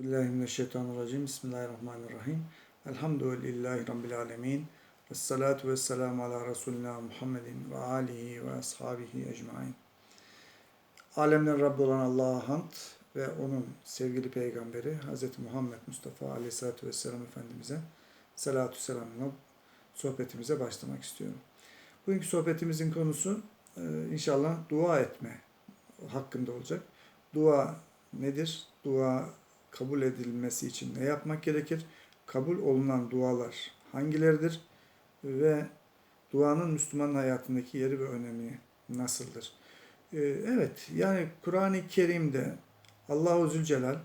Bismillahirrahmanirrahim. Bismillahirrahmanirrahim. Elhamdülillahi Rabbil alemin. Esselatu vesselamu ala Resulina Muhammedin ve alihi ve ashabihi ecmain. Alemlerin Rabbi olan Allah'a hamd ve onun sevgili peygamberi Hz. Muhammed Mustafa aleyhissalatü vesselam Efendimiz'e salatü selamla sohbetimize başlamak istiyorum. Bugünkü sohbetimizin konusu e, inşallah dua etme hakkında olacak. Dua nedir? Dua kabul edilmesi için ne yapmak gerekir? Kabul olunan dualar hangileridir? Ve duanın Müslümanın hayatındaki yeri ve önemi nasıldır? Ee, Evet, yani Kur'an-ı Kerim'de Allahu Zülcelal e,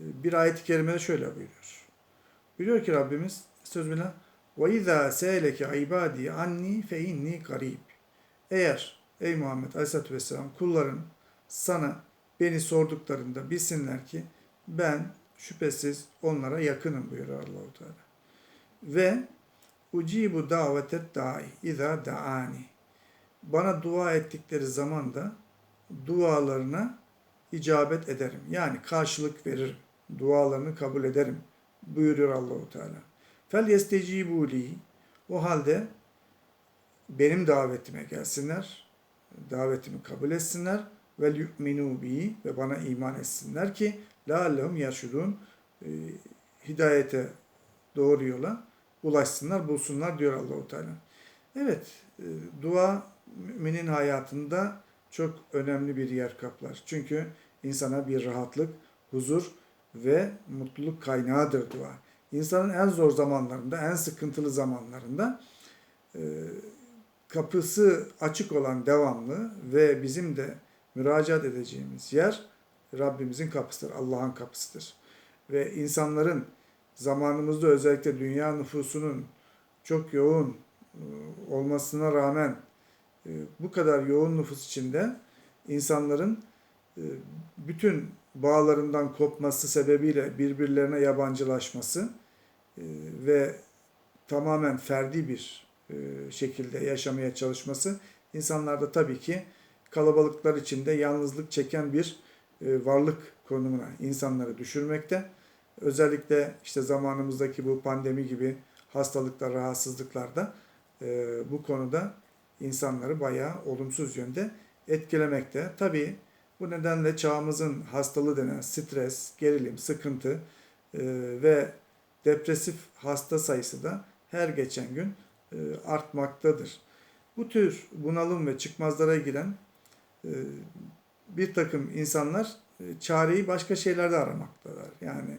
bir ayet-i kerimede şöyle buyuruyor. Buyuruyor ki Rabbimiz Sözbüne وَاِذَا سَيْلَكَ عِبَادِي anni fe inni garib. Eğer ey Muhammed Aleyhisselatü Vesselam kulların sana beni sorduklarında bilsinler ki ben şüphesiz onlara yakınım buyuruyor Allahu Teala. Ve ucibu davetet da'i iza da'ani. Bana dua ettikleri zaman da dualarına icabet ederim. Yani karşılık veririm. Dualarını kabul ederim buyuruyor Allahu Teala. Fel yestecibu li. O halde benim davetime gelsinler. Davetimi kabul etsinler ve yu'minu bi ve bana iman etsinler ki la'allehum yaşudun hidayete doğru yola ulaşsınlar, bulsunlar diyor Allahu Teala. Evet, e, dua müminin hayatında çok önemli bir yer kaplar. Çünkü insana bir rahatlık, huzur ve mutluluk kaynağıdır dua. İnsanın en zor zamanlarında, en sıkıntılı zamanlarında e, kapısı açık olan devamlı ve bizim de müracaat edeceğimiz yer Rabbimizin kapısıdır, Allah'ın kapısıdır. Ve insanların zamanımızda özellikle dünya nüfusunun çok yoğun e, olmasına rağmen e, bu kadar yoğun nüfus içinde insanların e, bütün bağlarından kopması sebebiyle birbirlerine yabancılaşması ve tamamen ferdi bir şekilde yaşamaya çalışması insanlarda tabii ki kalabalıklar içinde yalnızlık çeken bir varlık konumuna insanları düşürmekte. Özellikle işte zamanımızdaki bu pandemi gibi hastalıklar, rahatsızlıklarda bu konuda insanları bayağı olumsuz yönde etkilemekte. Tabii bu nedenle çağımızın hastalığı denen stres, gerilim, sıkıntı ve depresif hasta sayısı da her geçen gün artmaktadır. Bu tür bunalım ve çıkmazlara giren bir takım insanlar çareyi başka şeylerde aramaktalar. Yani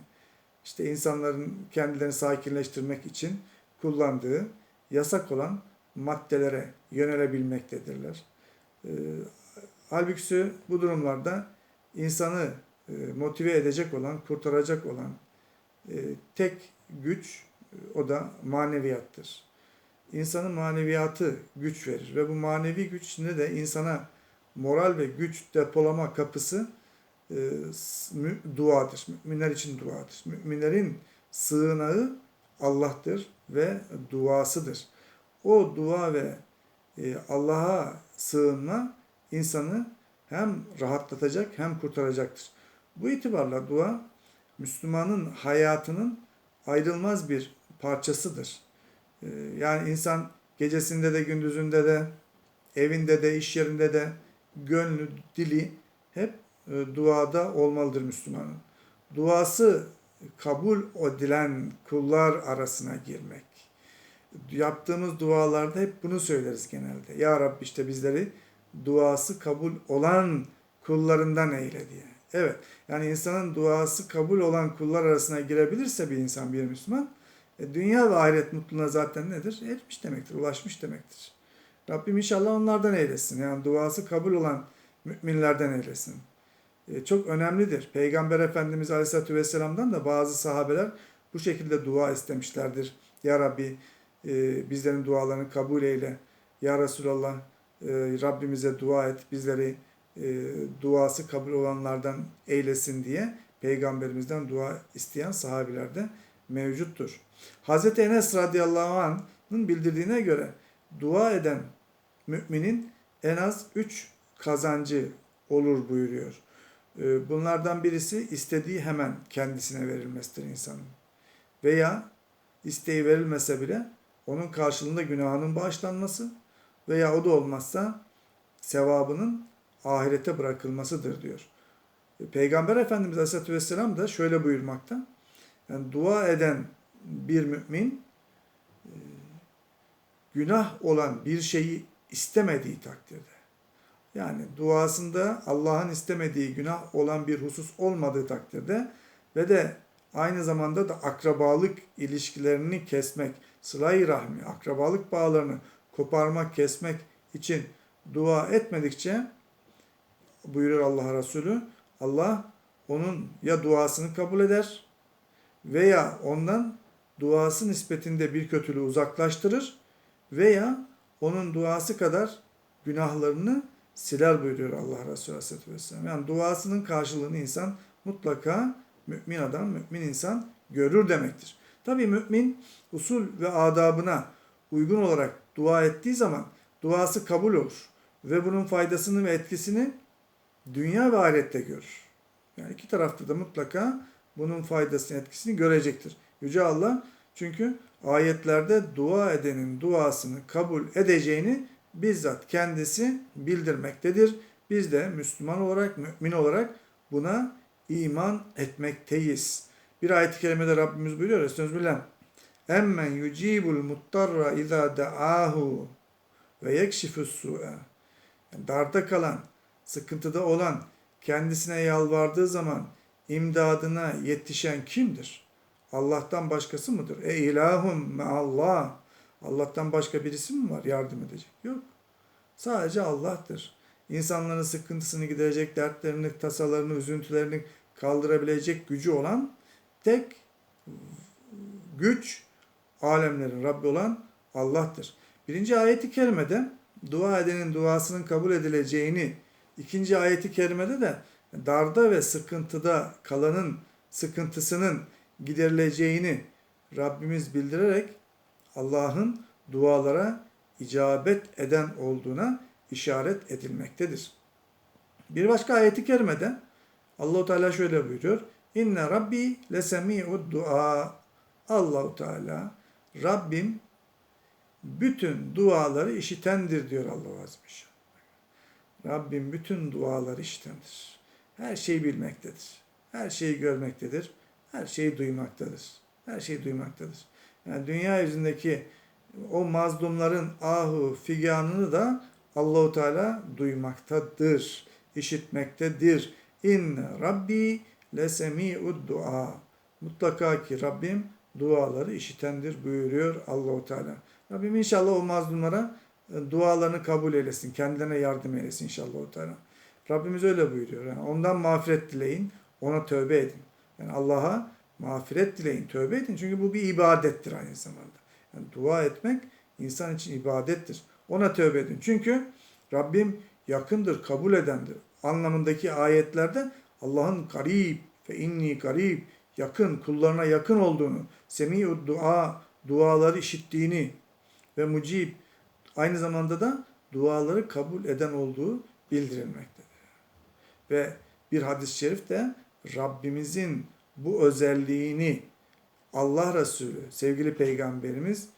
işte insanların kendilerini sakinleştirmek için kullandığı yasak olan maddelere yönelebilmektedirler. E, halbuki bu durumlarda insanı e, motive edecek olan, kurtaracak olan e, tek güç e, o da maneviyattır. İnsanın maneviyatı güç verir ve bu manevi güç içinde de insana moral ve güç depolama kapısı e, duadır. Müminler için duadır. Müminlerin sığınağı Allah'tır ve duasıdır. O dua ve e, Allah'a sığınma insanı hem rahatlatacak hem kurtaracaktır. Bu itibarla dua Müslümanın hayatının ayrılmaz bir parçasıdır. E, yani insan gecesinde de gündüzünde de evinde de iş yerinde de gönlü, dili hep e, duada olmalıdır Müslümanın. Duası kabul edilen kullar arasına girmek. Yaptığımız dualarda hep bunu söyleriz genelde. Ya Rabbi işte bizleri duası kabul olan kullarından eyle diye. Evet yani insanın duası kabul olan kullar arasına girebilirse bir insan bir Müslüman e, dünya ve ahiret mutluluğuna zaten nedir? Ermiş demektir, ulaşmış demektir. Rabbim inşallah onlardan eylesin. Yani duası kabul olan müminlerden eylesin. E, çok önemlidir. Peygamber Efendimiz Aleyhisselatü Vesselam'dan da bazı sahabeler bu şekilde dua istemişlerdir. Ya Rabbi e, bizlerin dualarını kabul eyle. Ya Resulallah e, Rabbimize dua et. Bizleri duası kabul olanlardan eylesin diye Peygamberimizden dua isteyen sahabiler de mevcuttur. Hz. Enes radıyallahu anh'ın bildirdiğine göre dua eden müminin en az üç kazancı olur buyuruyor. Ee, Bunlardan birisi istediği hemen kendisine verilmesidir insanın. Veya isteği verilmese bile onun karşılığında günahının bağışlanması veya o da olmazsa sevabının ahirete bırakılmasıdır diyor. Peygamber Efendimiz Aleyhisselatü Vesselam da şöyle buyurmakta. Yani dua eden bir mümin e, günah olan bir şeyi istemediği takdirde. Yani duasında Allah'ın istemediği günah olan bir husus olmadığı takdirde ve de aynı zamanda da akrabalık ilişkilerini kesmek, sıla-i rahmi, akrabalık bağlarını koparmak, kesmek için dua etmedikçe buyurur Allah Resulü, Allah onun ya duasını kabul eder veya ondan duası nispetinde bir kötülüğü uzaklaştırır veya onun duası kadar günahlarını siler buyuruyor Allah Resulü Aleyhisselatü Vesselam. Yani duasının karşılığını insan mutlaka mümin adam, mümin insan görür demektir. Tabi mümin usul ve adabına uygun olarak dua ettiği zaman duası kabul olur. Ve bunun faydasını ve etkisini dünya ve ahirette görür. Yani iki tarafta da mutlaka bunun faydasını, etkisini görecektir. Yüce Allah çünkü ayetlerde dua edenin duasını kabul edeceğini bizzat kendisi bildirmektedir. Biz de Müslüman olarak, mümin olarak buna iman etmekteyiz. Bir ayet-i kerimede Rabbimiz buyuruyor. Estağfirullah. Emmen yucibul muttarra izâ da'ahu ve yekşifus su'a. Darda kalan, sıkıntıda olan, kendisine yalvardığı zaman imdadına yetişen kimdir? Allah'tan başkası mıdır? E ilahum me Allah. Allah'tan başka birisi mi var yardım edecek? Yok. Sadece Allah'tır. İnsanların sıkıntısını giderecek, dertlerini, tasalarını, üzüntülerini kaldırabilecek gücü olan tek güç alemlerin Rabbi olan Allah'tır. Birinci ayeti kerimede dua edenin duasının kabul edileceğini, ikinci ayeti kerimede de darda ve sıkıntıda kalanın sıkıntısının giderileceğini Rabbimiz bildirerek Allah'ın dualara icabet eden olduğuna işaret edilmektedir. Bir başka ayeti kerimede Allahu Teala şöyle buyuruyor. İnne Rabbi lesemi'ud dua. Allahu Teala Rabbim bütün duaları işitendir diyor Allah Azze. Rabbim bütün duaları işitendir. Her şeyi bilmektedir. Her şeyi görmektedir. Her şeyi duymaktadır. Her şeyi duymaktadır. Yani dünya yüzündeki o mazlumların ahu figanını da Allahu Teala duymaktadır, işitmektedir. İnne Rabbi lesemi'ud dua. Mutlaka ki Rabbim duaları işitendir buyuruyor Allahu Teala. Rabbim inşallah o mazlumlara e, dualarını kabul eylesin, kendilerine yardım eylesin inşallah o Teala. Rabbimiz öyle buyuruyor. Yani ondan mağfiret dileyin, ona tövbe edin. Yani Allah'a mağfiret dileyin, tövbe edin. Çünkü bu bir ibadettir aynı zamanda. Yani dua etmek insan için ibadettir. Ona tövbe edin. Çünkü Rabbim yakındır, kabul edendir. Anlamındaki ayetlerde Allah'ın garip ve inni garip yakın, kullarına yakın olduğunu, semi'ud dua, duaları işittiğini ve mucib aynı zamanda da duaları kabul eden olduğu bildirilmektedir. Ve bir hadis-i şerif de Rabbimizin bu özelliğini Allah Resulü, sevgili peygamberimiz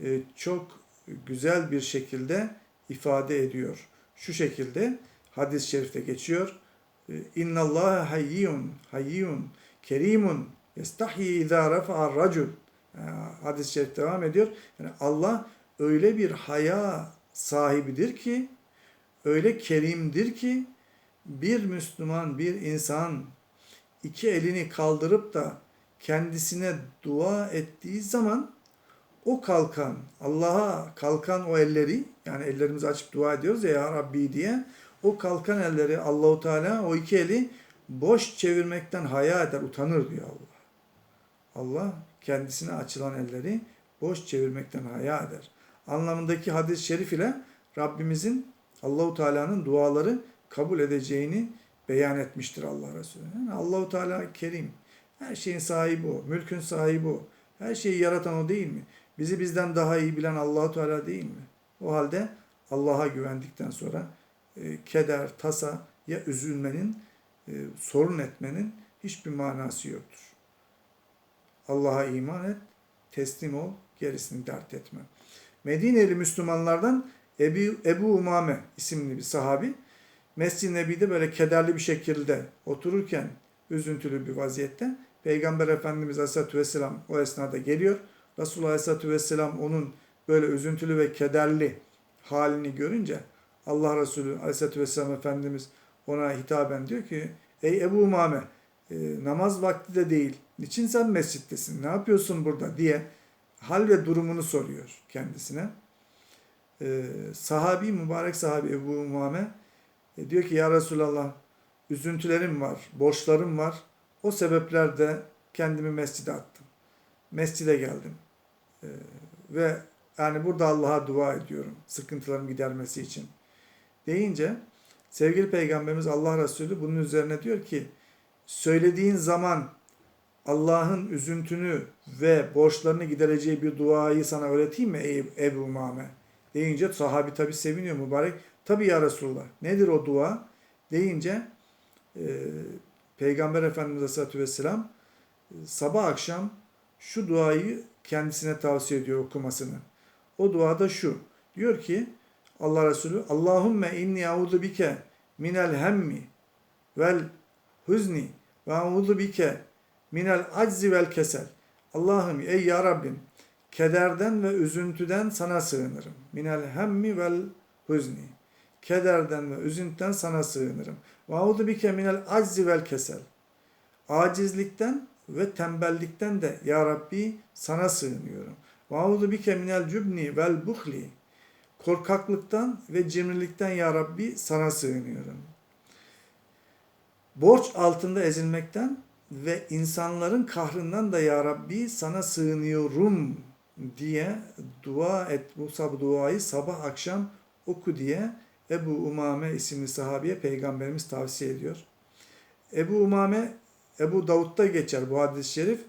e, çok güzel bir şekilde ifade ediyor. Şu şekilde hadis-i şerifte geçiyor. E, İnna Allah hayyun, hayyun, kerimun, yestahi izâ rafa'a racul. E, hadis-i şerif devam ediyor. Yani Allah öyle bir haya sahibidir ki, öyle kerimdir ki, bir Müslüman, bir insan iki elini kaldırıp da kendisine dua ettiği zaman o kalkan, Allah'a kalkan o elleri, yani ellerimizi açıp dua ediyoruz ya, ya Rabbi diye, o kalkan elleri Allahu Teala o iki eli boş çevirmekten haya eder, utanır diyor Allah. Allah kendisine açılan elleri boş çevirmekten haya eder. Anlamındaki hadis-i şerif ile Rabbimizin Allahu Teala'nın duaları kabul edeceğini beyan etmiştir Allah Resulü. Yani Allahu Teala Kerim. Her şeyin sahibi o, mülkün sahibi o. Her şeyi yaratan o değil mi? Bizi bizden daha iyi bilen Allahu Teala değil mi? O halde Allah'a güvendikten sonra e, keder, tasa ya üzülmenin e, sorun etmenin hiçbir manası yoktur. Allah'a iman et, teslim ol, gerisini dert etme. Medineli Müslümanlardan Ebu, Ebu Umame isimli bir sahabi Mescid-i Nebi'de böyle kederli bir şekilde otururken üzüntülü bir vaziyette Peygamber Efendimiz Aleyhisselatü Vesselam o esnada geliyor. Resulullah Aleyhisselatü Vesselam onun böyle üzüntülü ve kederli halini görünce Allah Resulü Aleyhisselatü Vesselam Efendimiz ona hitaben diyor ki Ey Ebu Umame e, namaz vakti de değil. Niçin sen mescittesin? Ne yapıyorsun burada? diye hal ve durumunu soruyor kendisine. E, sahabi, mübarek sahabi Ebu Umame e, diyor ki ya Resulallah üzüntülerim var, borçlarım var. O sebeplerde kendimi mescide attım. Mescide geldim. E, ve yani burada Allah'a dua ediyorum sıkıntılarımı gidermesi için. Deyince sevgili Peygamberimiz Allah Resulü bunun üzerine diyor ki söylediğin zaman Allah'ın üzüntünü ve borçlarını gidereceği bir duayı sana öğreteyim mi ey Ebu Umame? Deyince sahabi tabi seviniyor mübarek. Tabi ya Resulullah. Nedir o dua? Deyince e, Peygamber Efendimiz Aleyhisselatü Vesselam e, sabah akşam şu duayı kendisine tavsiye ediyor okumasını. O duada şu. Diyor ki Allah Resulü Allahümme inni auzu bike minel hemmi vel huzni ve auzu bike minel aczi vel kesel. Allah'ım ey ya Rabbim kederden ve üzüntüden sana sığınırım. Minel hemmi vel huzni. Kederden ve üzüntüden sana sığınırım. Ve auzu bike minel aczi vel kesel. Acizlikten ve tembellikten de ya Rabbi sana sığınıyorum. Ve auzu bike minel cübni vel buhli. Korkaklıktan ve cimrilikten ya Rabbi sana sığınıyorum. Borç altında ezilmekten ve insanların kahrından da ya Rabbi sana sığınıyorum diye dua et. Bu sabah duayı sabah akşam oku diye Ebu Umame isimli sahabiye peygamberimiz tavsiye ediyor. Ebu Umame Ebu Davud'da geçer bu hadis-i şerif.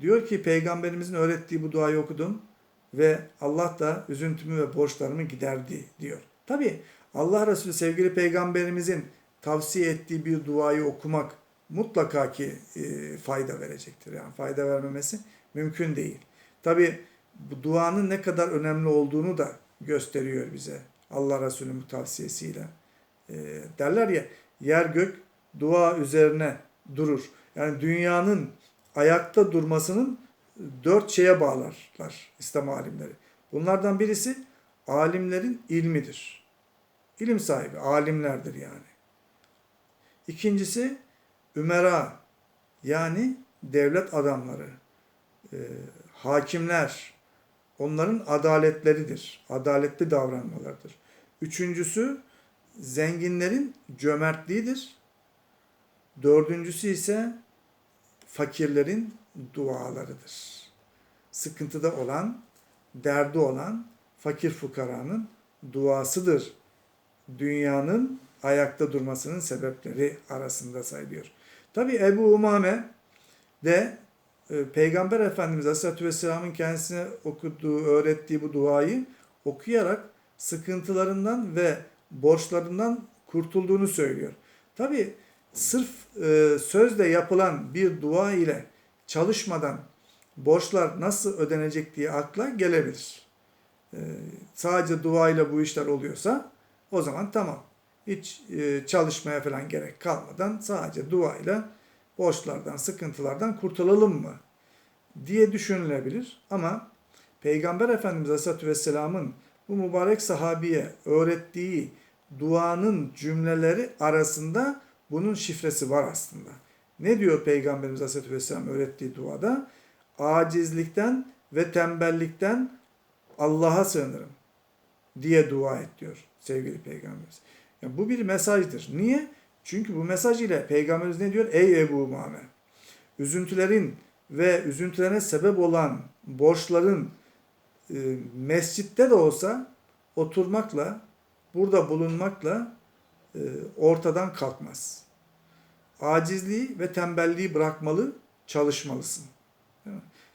Diyor ki peygamberimizin öğrettiği bu duayı okudum ve Allah da üzüntümü ve borçlarımı giderdi diyor. Tabi Allah Resulü sevgili peygamberimizin tavsiye ettiği bir duayı okumak mutlaka ki e, fayda verecektir. Yani fayda vermemesi mümkün değil. Tabi bu duanın ne kadar önemli olduğunu da gösteriyor bize Allah Resulü'nün tavsiyesiyle. E, derler ya yer gök dua üzerine durur. Yani dünyanın ayakta durmasının dört şeye bağlarlar İslam alimleri. Bunlardan birisi alimlerin ilmidir. İlim sahibi, alimlerdir yani. İkincisi ümera yani devlet adamları, e, hakimler, onların adaletleridir. Adaletli davranmalarıdır. Üçüncüsü zenginlerin cömertliğidir. Dördüncüsü ise fakirlerin dualarıdır. Sıkıntıda olan, derdi olan fakir fukaranın duasıdır. Dünyanın ayakta durmasının sebepleri arasında sayılıyor. Tabi Ebu Umame de e, Peygamber Efendimiz Aleyhisselatü Vesselam'ın kendisine okuduğu, öğrettiği bu duayı okuyarak sıkıntılarından ve borçlarından kurtulduğunu söylüyor. Tabi sırf e, sözle yapılan bir dua ile çalışmadan borçlar nasıl ödenecek diye akla gelebilir. E, sadece duayla bu işler oluyorsa o zaman tamam. Hiç e, çalışmaya falan gerek kalmadan sadece duayla borçlardan, sıkıntılardan kurtulalım mı diye düşünülebilir. Ama Peygamber Efendimiz Aleyhisselatü Vesselam'ın bu mübarek sahabiye öğrettiği duanın cümleleri arasında bunun şifresi var aslında. Ne diyor Peygamberimiz Aleyhisselatü Vesselam öğrettiği duada? Acizlikten ve tembellikten Allah'a sığınırım diye dua et diyor sevgili Peygamberimiz. Yani bu bir mesajdır. Niye? Çünkü bu mesaj ile Peygamberimiz ne diyor? Ey Ebu Umame! Üzüntülerin ve üzüntülerine sebep olan borçların e, mescitte de olsa oturmakla, burada bulunmakla e, ortadan kalkmaz. Acizliği ve tembelliği bırakmalı, çalışmalısın.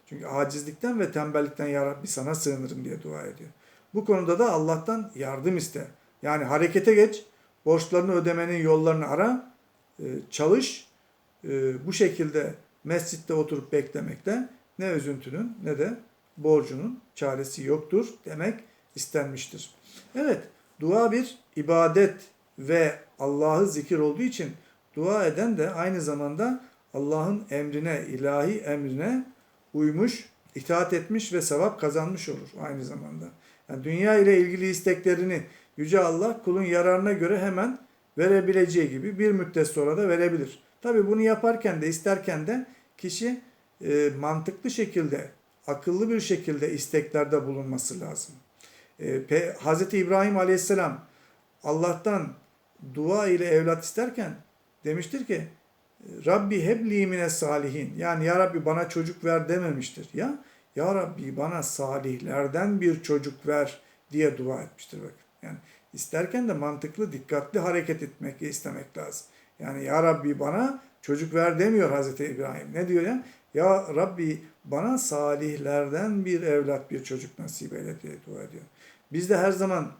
Çünkü acizlikten ve tembellikten ya Rabbi sana sığınırım diye dua ediyor. Bu konuda da Allah'tan yardım iste. Yani harekete geç, borçlarını ödemenin yollarını ara, e, çalış. Bu şekilde mescitte oturup beklemekte ne üzüntünün ne de borcunun çaresi yoktur demek istenmiştir. Evet, dua bir ibadet ve Allah'ı zikir olduğu için dua eden de aynı zamanda Allah'ın emrine, ilahi emrine uymuş, itaat etmiş ve sevap kazanmış olur aynı zamanda. Yani dünya ile ilgili isteklerini Yüce Allah kulun yararına göre hemen verebileceği gibi bir müddet sonra da verebilir. Tabi bunu yaparken de isterken de kişi e, mantıklı şekilde, akıllı bir şekilde isteklerde bulunması lazım. E, Pe- Hz. İbrahim Aleyhisselam Allah'tan dua ile evlat isterken demiştir ki Rabbi hebli mine salihin. Yani ya Rabbi bana çocuk ver dememiştir. Ya ya Rabbi bana salihlerden bir çocuk ver diye dua etmiştir bakın. Yani isterken de mantıklı, dikkatli hareket etmek, istemek lazım. Yani ya Rabbi bana çocuk ver demiyor Hazreti İbrahim. Ne diyor ya? Ya Rabbi bana salihlerden bir evlat, bir çocuk nasip eyle diye dua ediyor. Biz de her zaman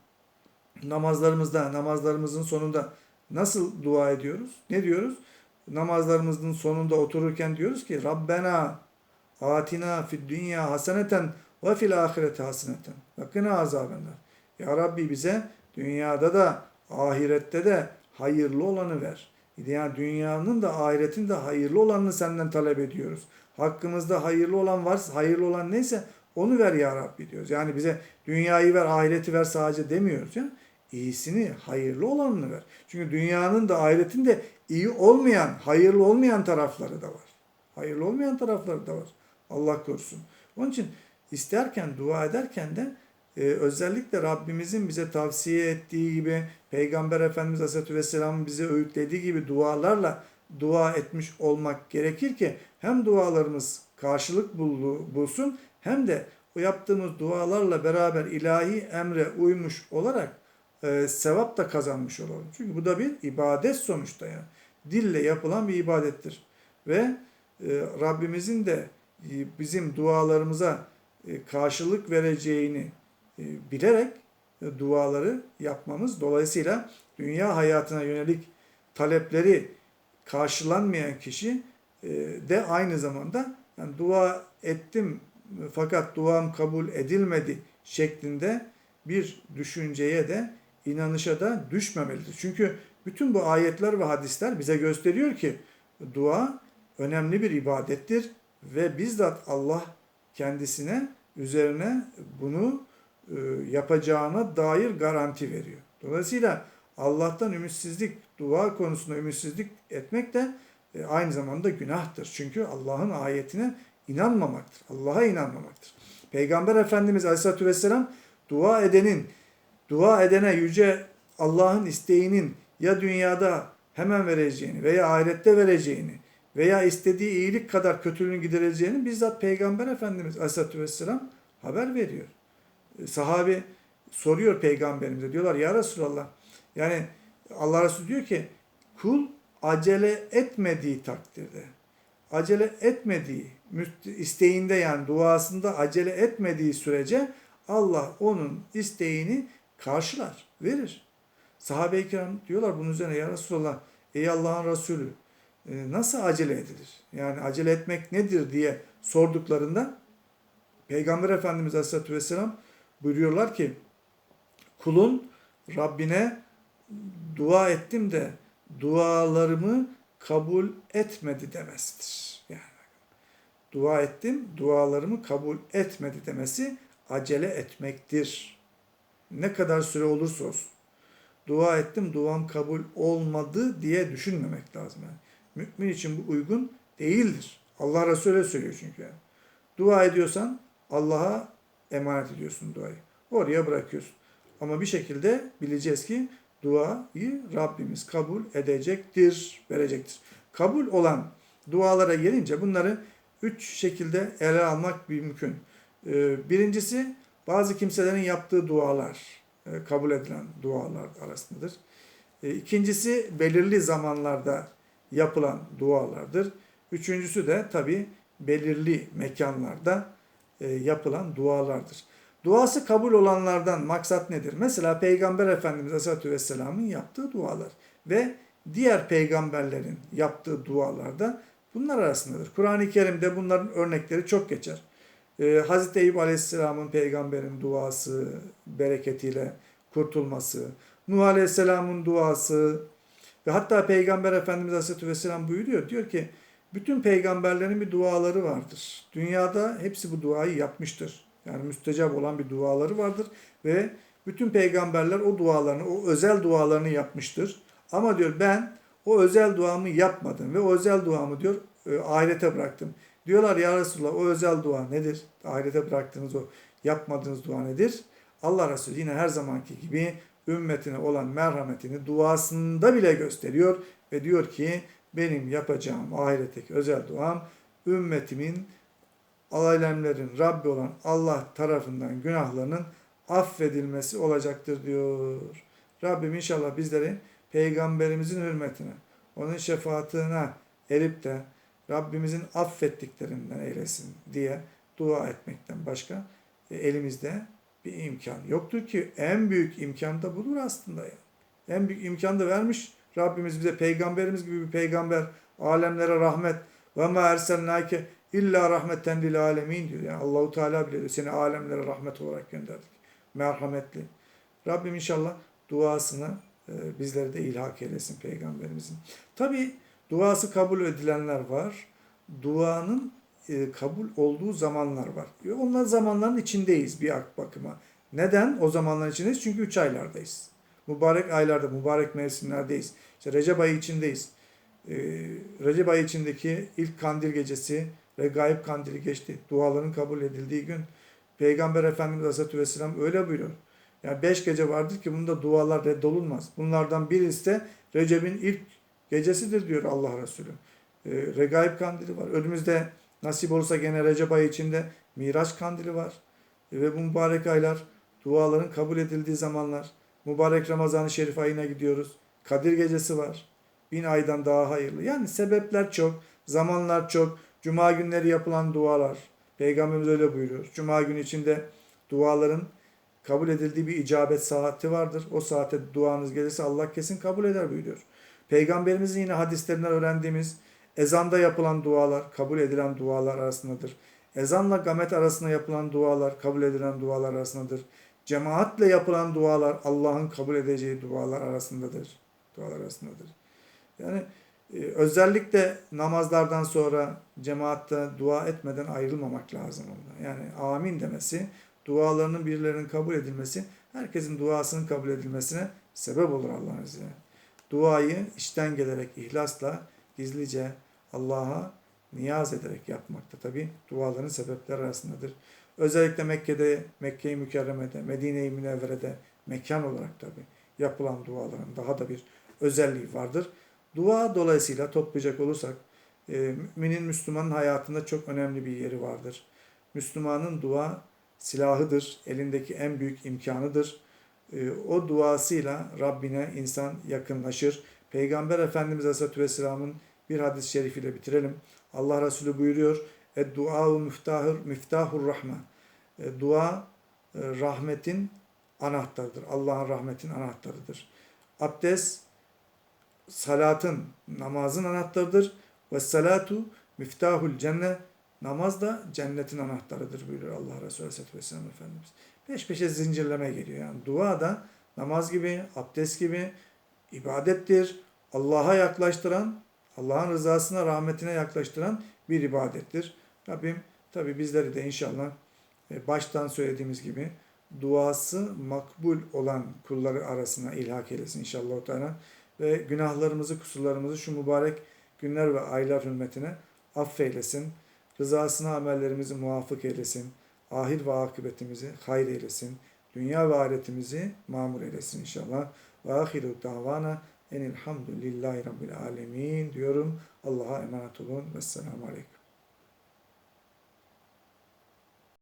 namazlarımızda, namazlarımızın sonunda nasıl dua ediyoruz? Ne diyoruz? Namazlarımızın sonunda otururken diyoruz ki Rabbena atina fid dünya haseneten ve fil ahireti haseneten ve kına azabenler. Ya Rabbi bize dünyada da ahirette de hayırlı olanı ver. Yani dünyanın da ahiretin de hayırlı olanını senden talep ediyoruz. Hakkımızda hayırlı olan varsa, hayırlı olan neyse onu ver ya Rabbi diyoruz. Yani bize dünyayı ver, ahireti ver sadece demiyoruz ya. İyisini, hayırlı olanını ver. Çünkü dünyanın da ahiretin de iyi olmayan, hayırlı olmayan tarafları da var. Hayırlı olmayan tarafları da var. Allah korusun. Onun için isterken, dua ederken de e, özellikle Rabbimizin bize tavsiye ettiği gibi, Peygamber Efendimiz Aleyhisselatü Vesselam'ın bize öğütlediği gibi dualarla dua etmiş olmak gerekir ki hem dualarımız karşılık bulsun hem de o yaptığımız dualarla beraber ilahi emre uymuş olarak e, sevap da kazanmış olalım. Çünkü bu da bir ibadet sonuçta yani. Dille yapılan bir ibadettir. Ve e, Rabbimizin de e, bizim dualarımıza e, karşılık vereceğini bilerek e, duaları yapmamız dolayısıyla dünya hayatına yönelik talepleri karşılanmayan kişi e, de aynı zamanda yani dua ettim fakat duam kabul edilmedi şeklinde bir düşünceye de inanışa da düşmemelidir. Çünkü bütün bu ayetler ve hadisler bize gösteriyor ki dua önemli bir ibadettir ve bizzat Allah kendisine üzerine bunu e, yapacağına dair garanti veriyor. Dolayısıyla Allah'tan ümitsizlik, dua konusunda ümitsizlik etmek de e, aynı zamanda günahtır. Çünkü Allah'ın ayetine inanmamaktır. Allah'a inanmamaktır. Peygamber Efendimiz Aleyhisselatü Vesselam dua edenin, dua edene yüce Allah'ın isteğinin ya dünyada hemen vereceğini veya ahirette vereceğini veya istediği iyilik kadar kötülüğünü gidereceğini bizzat Peygamber Efendimiz Aleyhisselatü Vesselam haber veriyor. Sahabi soruyor peygamberimize diyorlar ya Resulallah yani Allah Resulü diyor ki kul acele etmediği takdirde acele etmediği isteğinde yani duasında acele etmediği sürece Allah onun isteğini karşılar, verir. Sahabe-i kiram diyorlar bunun üzerine ya Resulallah ey Allah'ın Resulü e, nasıl acele edilir? Yani acele etmek nedir diye sorduklarında Peygamber Efendimiz Aleyhisselatü Vesselam buyuruyorlar ki kulun Rabbine dua ettim de dualarımı kabul etmedi demesidir. Yani dua ettim, dualarımı kabul etmedi demesi acele etmektir. Ne kadar süre olursa olsun. Dua ettim, duam kabul olmadı diye düşünmemek lazım. Yani. Mümin için bu uygun değildir. Allah Resulü söylüyor çünkü. Yani. Dua ediyorsan Allah'a emanet ediyorsun duayı. Oraya bırakıyorsun. Ama bir şekilde bileceğiz ki duayı Rabbimiz kabul edecektir, verecektir. Kabul olan dualara gelince bunları üç şekilde ele almak mümkün. Ee, Birincisi bazı kimselerin yaptığı dualar, e, kabul edilen dualar arasındadır. E, İkincisi belirli zamanlarda yapılan dualardır. Üçüncüsü de tabi belirli mekanlarda yapılan dualardır. Duası kabul olanlardan maksat nedir? Mesela Peygamber Efendimiz Aleyhisselatü Vesselam'ın yaptığı dualar ve diğer peygamberlerin yaptığı dualarda bunlar arasındadır. Kur'an-ı Kerim'de bunların örnekleri çok geçer. Ee, Hazreti Eyüp Aleyhisselam'ın peygamberin duası bereketiyle kurtulması, Nuh Aleyhisselam'ın duası ve hatta Peygamber Efendimiz Aleyhisselatü Vesselam buyuruyor. Diyor ki bütün peygamberlerin bir duaları vardır. Dünyada hepsi bu duayı yapmıştır. Yani müstecap olan bir duaları vardır ve bütün peygamberler o dualarını, o özel dualarını yapmıştır. Ama diyor ben o özel duamı yapmadım ve o özel duamı diyor e, ahirete bıraktım. Diyorlar ya Resulallah o özel dua nedir? Ahirete bıraktığınız o yapmadığınız dua nedir? Allah Resulü yine her zamanki gibi ümmetine olan merhametini duasında bile gösteriyor ve diyor ki benim yapacağım ahiretteki özel duam ümmetimin alemlerin Rabbi olan Allah tarafından günahlarının affedilmesi olacaktır diyor. Rabbim inşallah bizleri peygamberimizin hürmetine, onun şefaatine erip de Rabbimizin affettiklerinden eylesin diye dua etmekten başka e, elimizde bir imkan yoktur ki en büyük imkan da budur aslında ya. En büyük imkan da vermiş Rabbimiz bize peygamberimiz gibi bir peygamber alemlere rahmet ve ma erselnake illa rahmeten lil alemin diyor. Yani Allahu Teala bile seni alemlere rahmet olarak gönderdik. Merhametli. Rabbim inşallah duasını e, bizlere de ilhak eylesin peygamberimizin. Tabi duası kabul edilenler var. Duanın e, kabul olduğu zamanlar var. Onlar zamanların içindeyiz bir bakıma. Neden o zamanların içindeyiz? Çünkü üç aylardayız. Mübarek aylarda, mübarek mevsimlerdeyiz. İşte Recep ayı içindeyiz. Ee, Recep ayı içindeki ilk kandil gecesi ve gayb kandili geçti. Duaların kabul edildiği gün. Peygamber Efendimiz Aleyhisselatü Vesselam öyle buyuruyor. Yani beş gece vardır ki bunda dualar reddolunmaz. Bunlardan birisi de Recep'in ilk gecesidir diyor Allah Resulü. Ee, Regaib kandili var. Önümüzde nasip olursa gene Recep ayı içinde Miraç kandili var. Ve bu mübarek aylar duaların kabul edildiği zamanlar. Mübarek Ramazan-ı Şerif ayına gidiyoruz. Kadir gecesi var. Bin aydan daha hayırlı. Yani sebepler çok, zamanlar çok. Cuma günleri yapılan dualar. Peygamberimiz öyle buyuruyor. Cuma günü içinde duaların kabul edildiği bir icabet saati vardır. O saate duanız gelirse Allah kesin kabul eder buyuruyor. Peygamberimizin yine hadislerinden öğrendiğimiz ezanda yapılan dualar kabul edilen dualar arasındadır. Ezanla gamet arasında yapılan dualar kabul edilen dualar arasındadır. Cemaatle yapılan dualar Allah'ın kabul edeceği dualar arasındadır. Dualar arasındadır. Yani e, özellikle namazlardan sonra cemaatte dua etmeden ayrılmamak lazım onda. Yani amin demesi, dualarının birilerinin kabul edilmesi, herkesin duasının kabul edilmesine sebep olur Allah'ın izniyle. Duayı içten gelerek ihlasla, gizlice Allah'a niyaz ederek yapmakta tabi duaların sebepler arasındadır. Özellikle Mekke'de, Mekke-i Mükerreme'de, Medine-i Münevvere'de mekan olarak tabi yapılan duaların daha da bir özelliği vardır. Dua dolayısıyla toplayacak olursak e, müminin Müslümanın hayatında çok önemli bir yeri vardır. Müslümanın dua silahıdır, elindeki en büyük imkanıdır. E, o duasıyla Rabbine insan yakınlaşır. Peygamber Efendimiz Aleyhisselatü Vesselam'ın bir hadis-i şerifiyle bitirelim. Allah Resulü buyuruyor. Ed-du'a miftahur, miftahur rahme. E, dua e, rahmetin anahtarıdır. Allah'ın rahmetin anahtarıdır. Abdest salatın, namazın anahtarıdır. Ve salatu miftahul cennet. Namaz da cennetin anahtarıdır buyuruyor Allah Resulü Aleyhisselatü Vesselam Efendimiz. Peş peşe zincirleme geliyor. Yani dua da namaz gibi, abdest gibi ibadettir. Allah'a yaklaştıran, Allah'ın rızasına, rahmetine yaklaştıran bir ibadettir. Rabbim tabi bizleri de inşallah e, baştan söylediğimiz gibi duası makbul olan kulları arasına ilhak eylesin inşallah. Teala. Ve günahlarımızı, kusurlarımızı şu mübarek günler ve aylar hürmetine affeylesin. Rızasına amellerimizi muvafık eylesin. Ahir ve akıbetimizi hayır eylesin. Dünya ve ahiretimizi mamur eylesin inşallah. Ve ahiru davana enilhamdülillahi rabbil alemin diyorum. Allah'a emanet olun. Vesselamu aleyküm.